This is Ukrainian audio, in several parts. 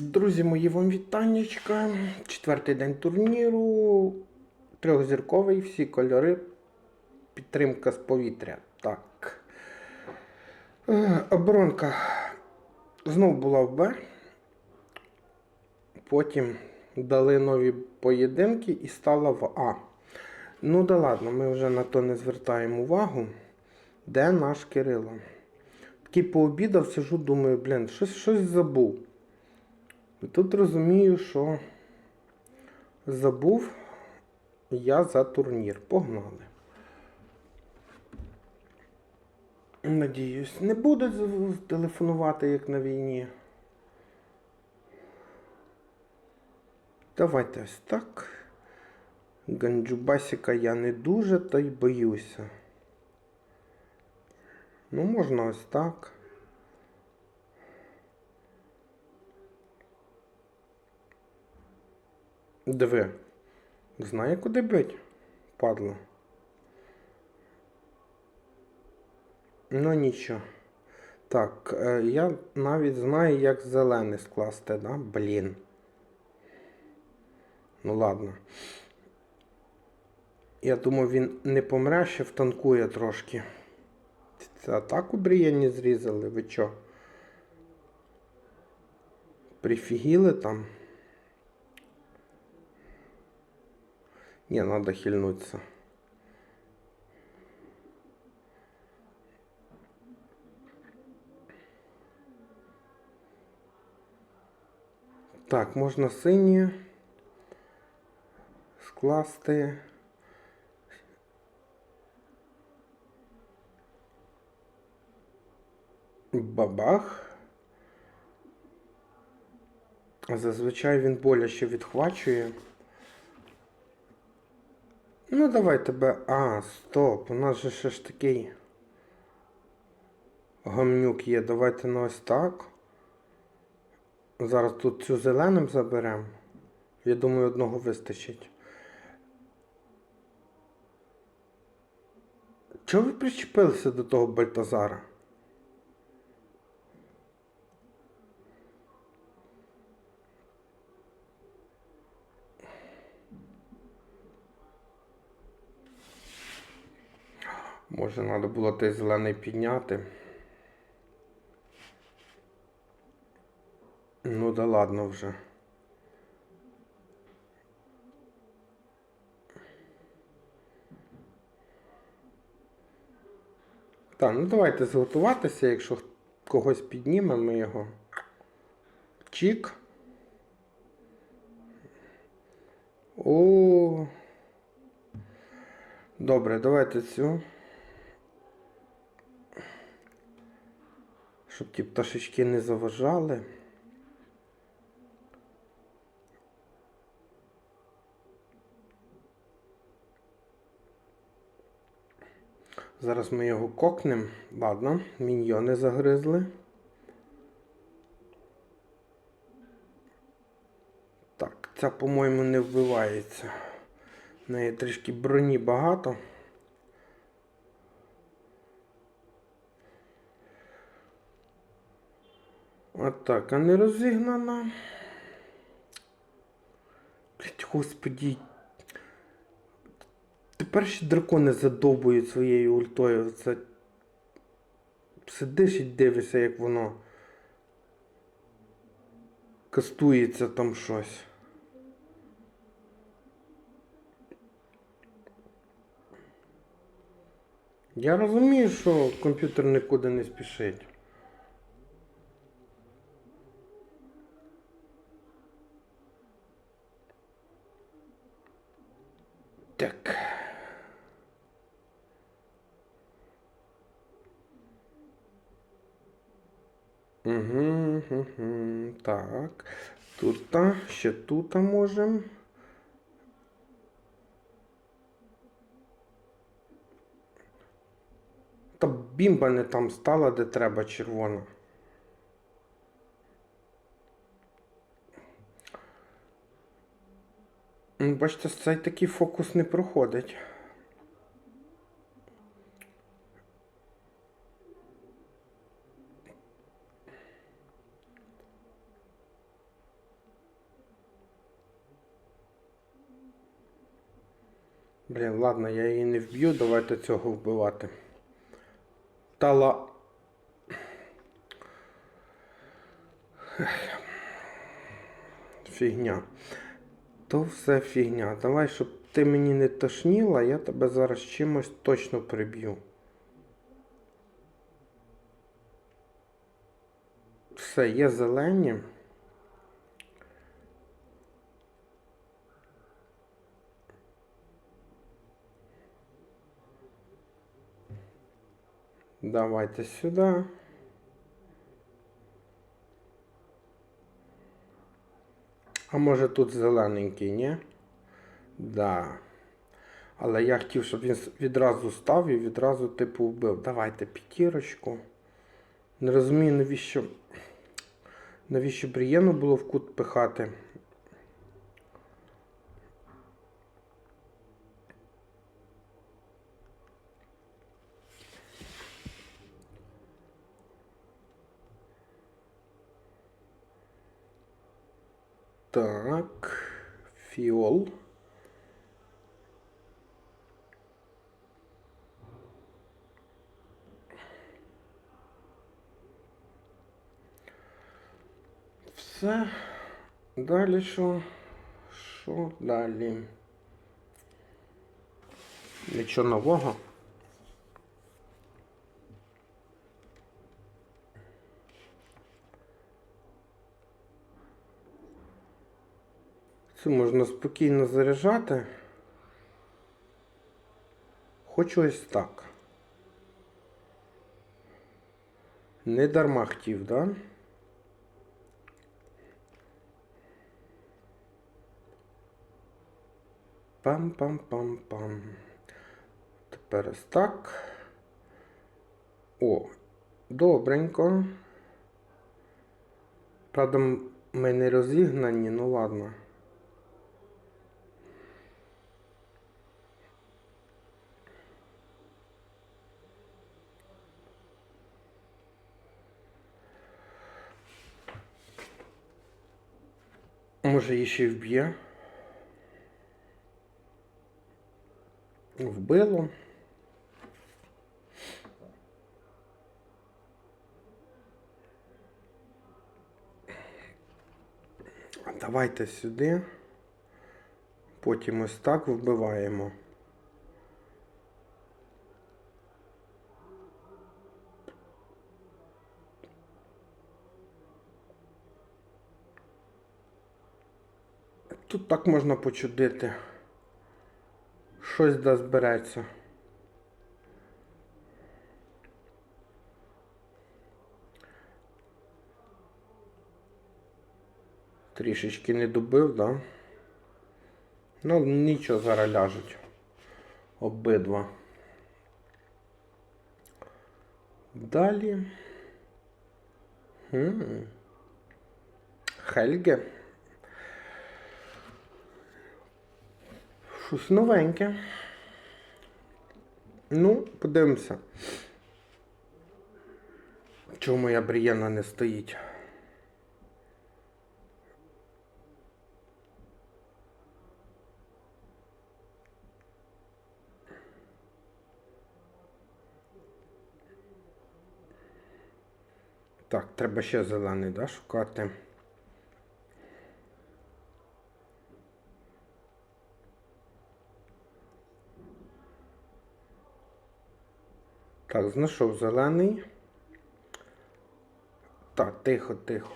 Друзі мої, вам вітаннячка. Четвертий день турніру. Трьохзірковий, всі кольори. Підтримка з повітря. Так. Е, Оборонка знов була в Б. Потім дали нові поєдинки і стала в А. Ну да ладно, ми вже на то не звертаємо увагу. Де наш Кирило? Такий пообідав, сижу, думаю, блін, щось, щось забув. І тут розумію, що забув я за турнір. Погнали. Надіюсь, не будуть телефонувати, як на війні. Давайте ось так. Ганджубасіка я не дуже, та й боюся. Ну, можна ось так. Диви. Знає, куди бить, падло. Ну нічого. Так, е, я навіть знаю, як зелений скласти, да? Блін. Ну ладно. Я думаю, він не помре, ще втанкує трошки. Це атаку Бріяні зрізали, ви чо? Прифігіли там? Не, надо хильнуться. Так, можна сині скласти. Бабах. Зазвичай він боляче відхвачує. Ну, давай тебе. А, стоп, у нас же ще ж такий гамнюк є. Давайте на ось так. Зараз тут цю зеленим заберемо. Я думаю, одного вистачить. Чого ви причепилися до того Бальтазара? Може, треба було той зелений підняти. Ну да ладно вже. Так, ну давайте зготуватися, якщо когось піднімемо його. Чік. О. Добре, давайте цю. Щоб ті пташечки не заважали. Зараз ми його кокнемо. Ладно, міньйони загризли. Так, ця, по-моєму, не вбивається. В неї трішки броні багато. Атака не розігнана. Господі. Тепер ще дракони задовбують своєю ультою. Це сидиш і дивишся, як воно кастується там щось. Я розумію, що комп'ютер нікуди не спішить. Так. Угу, угу, так. Тут, та, ще тут можемо. Та бімба не там стала, де треба червона. Бачите, цей такий фокус не проходить. Блін, ладно, я її не вб'ю, давайте цього вбивати. Тала. Фігня. То все фігня. Давай, щоб ти мені не тошніла, я тебе зараз чимось точно приб'ю. Все, є зелені. Давайте сюди. А може тут зелененький, ні? Да. Але я хотів, щоб він відразу став і відразу типу вбив. Давайте п'ятірочку. Не розумію, навіщо. Навіщо Брієну було в кут пихати. Так, фіол. Все. Далі що? Що далі? Нічого нового. Це можна спокійно заряджати. Хочу ось так. Не дарма хотів, да? Пам-пам-пам-пам. Тепер ось так. О, добренько. Правда, ми не розігнані, ну ладно. Може її ще й вб'є. Вбило. Давайте сюди. Потім ось так вбиваємо. Тут так можна почудити. Щось да збереться. Трішечки не добив, да? Ну, нічого зараз ляжуть. Обидва. Далі. Хм. Хельге. Щось новеньке. Ну, подивимося. Чому моя Брієна не стоїть? Так, треба ще зелений, да, шукати. Так, знайшов зелений. Так, тихо, тихо.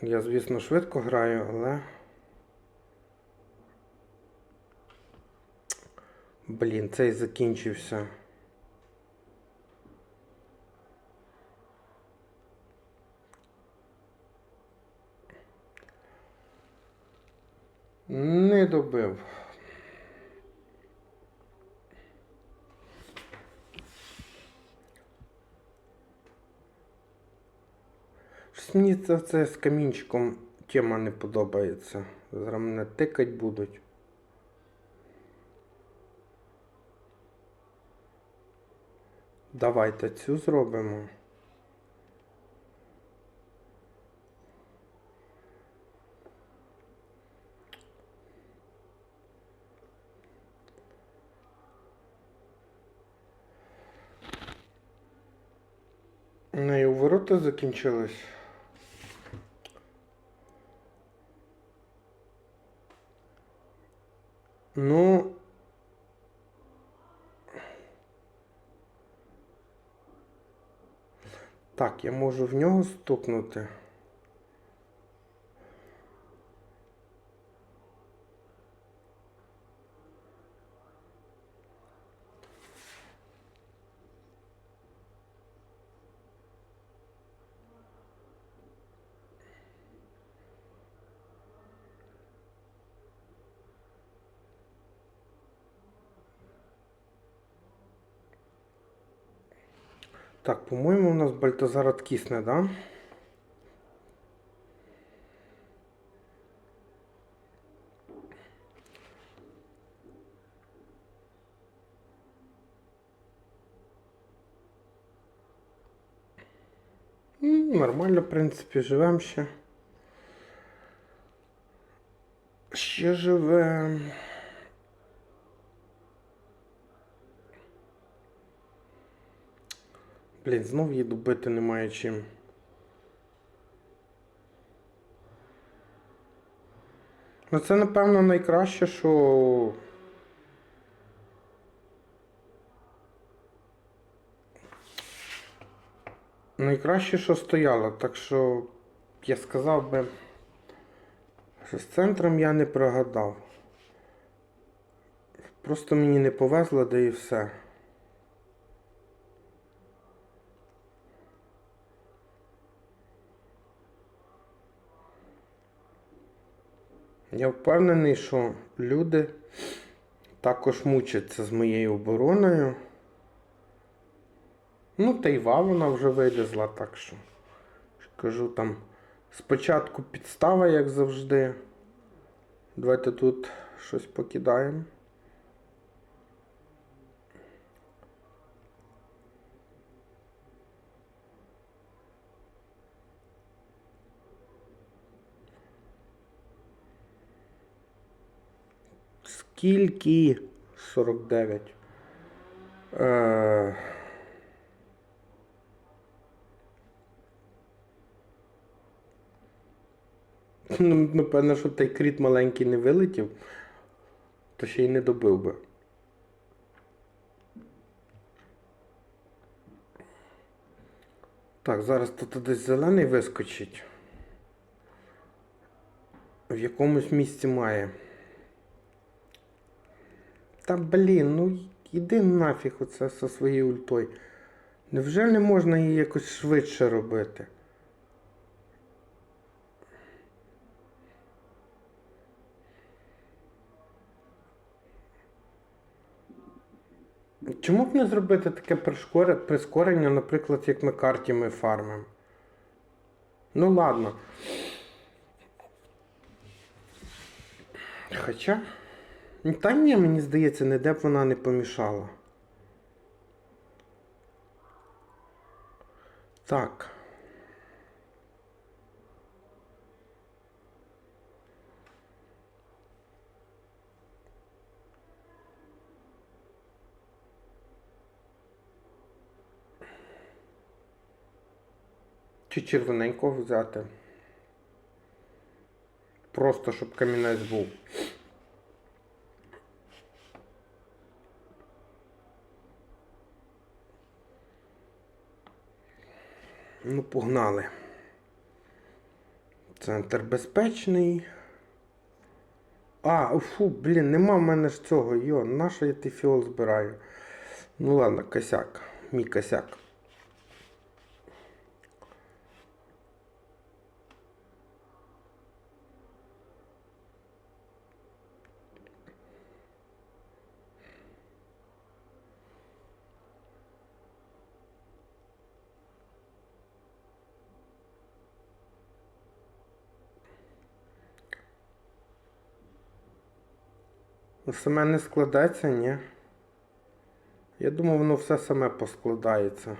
Я, звісно, швидко граю, але. Блін, цей закінчився. Не добив. Мені це, це з камінчиком тема не подобається. Зараз мене тикать будуть. Давайте цю зробимо. Ну і ворота закінчились. Ну. Так, я можу в нього стукнути. Так, по-моєму, у нас Бальтазар откисне, да? М, Нормально, в принципі, живемо ще. Ще живемо. Блін, знов її добити немає чим. Ну це напевно найкраще, що. Найкраще, що стояло, так що я сказав би, що з центром я не прогадав. Просто мені не повезло, де і все. Я впевнений, що люди також мучаться з моєю обороною. Ну, та й вона вже вилізла, так що. Кажу там. Спочатку підстава, як завжди. Давайте тут щось покидаємо. Скільки? 49. Е... Ну, напевно, що той кріт маленький не вилетів, то ще й не добив би. Так, зараз тут десь зелений вискочить. В якомусь місці має. Та блін, ну іди нафіг оце зі своєю ультою. Невже не можна її якось швидше робити? Чому б не зробити таке прискорення, наприклад, як на карті ми фармимо? Ну ладно. Хоча. Та ні, мені здається, ніде б вона не помішала. Так. Чи червоненького взяти? Просто щоб камінець був. Ну, погнали. Центр безпечний. А, фу, блін, нема в мене ж цього. Йо, наша я ти фіол збираю? Ну ладно, косяк. Мій косяк. Саме не складеться, ні. Я думаю, воно все саме поскладається.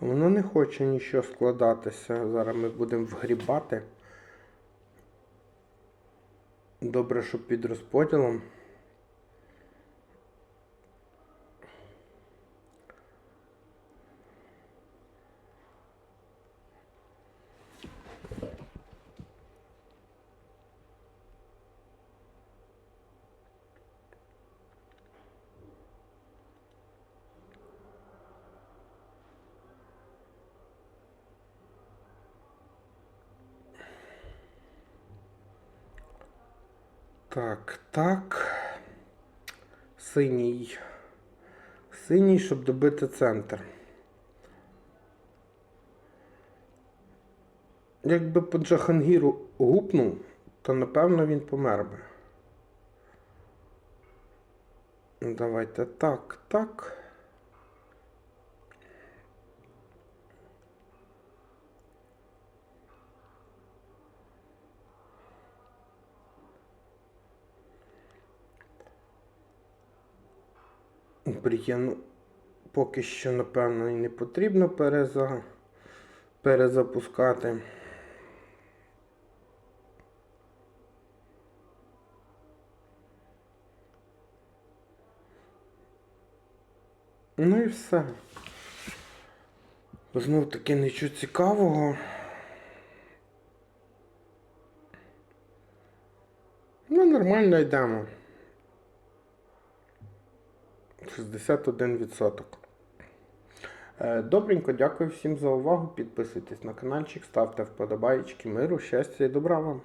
Воно не хоче нічого складатися. Зараз ми будемо вгрібати. Добре, що під розподілом. Так, так. Синій. Синій, щоб добити центр. Якби по Джахангіру гупнув, то напевно він помер би. Давайте так, так. Приємно поки що, напевно, і не потрібно переза... перезапускати. Ну і все. Знов таки нічого цікавого. Ну, нормально йдемо. 61%. Е, Добренько, дякую всім за увагу. Підписуйтесь на каналчик, ставте вподобайки, миру, щастя і добра вам.